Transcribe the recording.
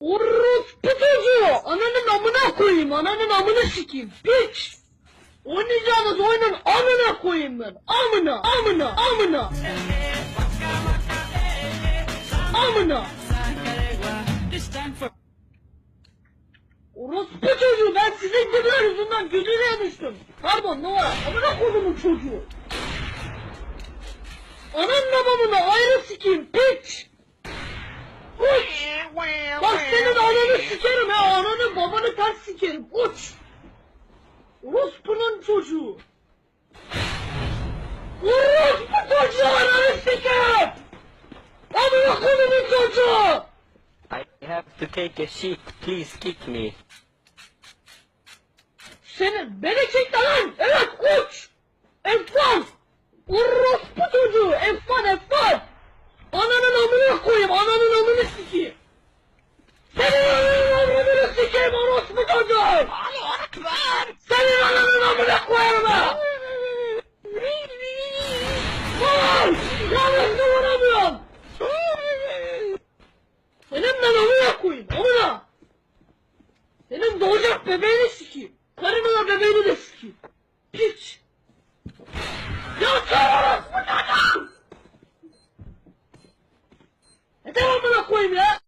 Orospu çocuğu! Ananın amına koyayım, ananın amını sikeyim, piç! Oynayacağınız oyunun amına koyayım ben, amına, amına, amına! Amına! Orospu çocuğu ben sizin gibiler yüzünden gözüne düştüm. Pardon ne var? Amına kodumun çocuğu. Ananın babamını ayrı sikeyim piç. Uç. Bak ananı sikerim ya ananı babanı ters sikerim. Uç. Orospu'nun çocuğu. Orospu çocuğu ananı sikerim. Amına kodumun çocuğu. I have to take a shit. Please kick me. Senin beni çekti lan. Evet uç. F1. Orospu Yanımda vuramıyorum. Senin ben amına koyayım amına. Senin doğacak bebeğini sikeyim. Karını da bebeğini de sikeyim. Piç. Ya sen orası mı Yeter amına koyayım ya.